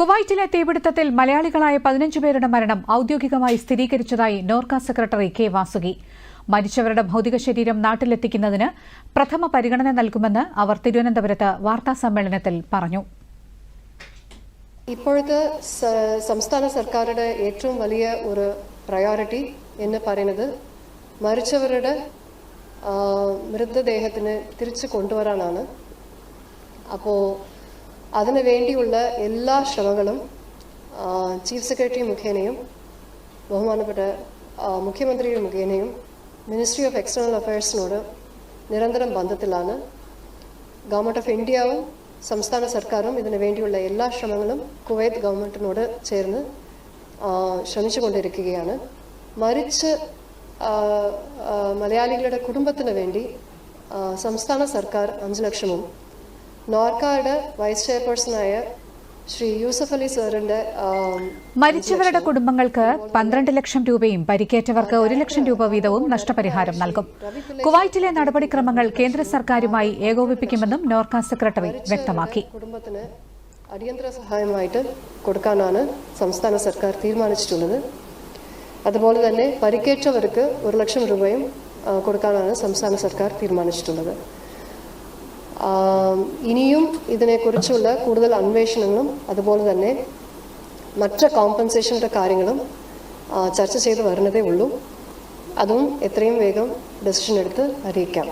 കുവൈറ്റിലെ തീപിടുത്തത്തിൽ മലയാളികളായ പതിനഞ്ച് പേരുടെ മരണം ഔദ്യോഗികമായി സ്ഥിരീകരിച്ചതായി നോർക്ക സെക്രട്ടറി കെ വാസുകി. മരിച്ചവരുടെ ഭൌതിക ശരീരം നാട്ടിലെത്തിക്കുന്നതിന് പ്രഥമ പരിഗണന നൽകുമെന്ന് അവർ തിരുവനന്തപുരത്ത് വാർത്താസമ്മേളനത്തിൽ പറഞ്ഞു. ഇപ്പോഴത്തെ സംസ്ഥാന സർക്കാരുടെ ഏറ്റവും വലിയ ഒരു പ്രയോറിറ്റി എന്ന് പറയുന്നത് മരിച്ചവരുടെ മൃതദേഹത്തിന് തിരിച്ചു കൊണ്ടുവരാനാണ്. അപ്പോൾ അതിനു വേണ്ടിയുള്ള എല്ലാ ശ്രമങ്ങളും ചീഫ് സെക്രട്ടറി മുഖേനയും ബഹുമാനപ്പെട്ട മുഖ്യമന്ത്രിയുടെ മുഖേനയും മിനിസ്ട്രി ഓഫ് എക്സ്റ്റേണൽ അഫയേഴ്സിനോട് നിരന്തരം ബന്ധത്തിലാണ്. ഗവൺമെന്റ് ഓഫ് ഇന്ത്യയും സംസ്ഥാന സർക്കാരും ഇതിനു വേണ്ടിയുള്ള എല്ലാ ശ്രമങ്ങളും കുവൈത്ത് ഗവൺമെന്റിനോട് ചേർന്ന് ശ്രമിച്ചുകൊണ്ടിരിക്കുകയാണ്. മരിച്ച് മലയാളികളുടെ കുടുംബത്തിന് വേണ്ടി സംസ്ഥാന സർക്കാർ അഞ്ച് ലക്ഷവും നോർക്കയുടെ വൈസ് ചെയർപേഴ്സണായ ശ്രീ യൂസഫ് അലി സാറിന്റെ മരിച്ചവരുടെ കുടുംബങ്ങൾക്ക് പന്ത്രണ്ട് ലക്ഷം രൂപയും പരിക്കേറ്റവർക്ക് ഒരു ലക്ഷം രൂപ വീതവും നഷ്ടപരിഹാരം നൽകും. കുവൈറ്റിലെ നടപടിക്രമങ്ങൾ കേന്ദ്ര സർക്കാരുമായി ഏകോപിപ്പിക്കുമെന്നും നോർക്ക സെക്രട്ടറി വ്യക്തമാക്കി. കുടുംബത്തിന് അടിയന്തര സഹായമായിട്ട് കൊടുക്കാനാണ് സംസ്ഥാന സർക്കാർ തീരുമാനിച്ചിട്ടുള്ളത്. അതുപോലെ തന്നെ പരിക്കേറ്റവർക്ക് ഒരു ലക്ഷം രൂപയും കൊടുക്കാനാണ് സംസ്ഥാന സർക്കാർ തീരുമാനിച്ചിട്ടുള്ളത്. ഇനിയും ഇതിനെക്കുറിച്ചുള്ള കൂടുതൽ അന്വേഷണങ്ങളും അതുപോലെ തന്നെ മറ്റ് കോമ്പൻസേഷന്റെ കാര്യങ്ങളും ചർച്ച ചെയ്ത് വരുന്നതേ ഉള്ളൂ. അതും എത്രയും വേഗം ഡെസിഷൻ എടുത്ത് അറിയിക്കാം.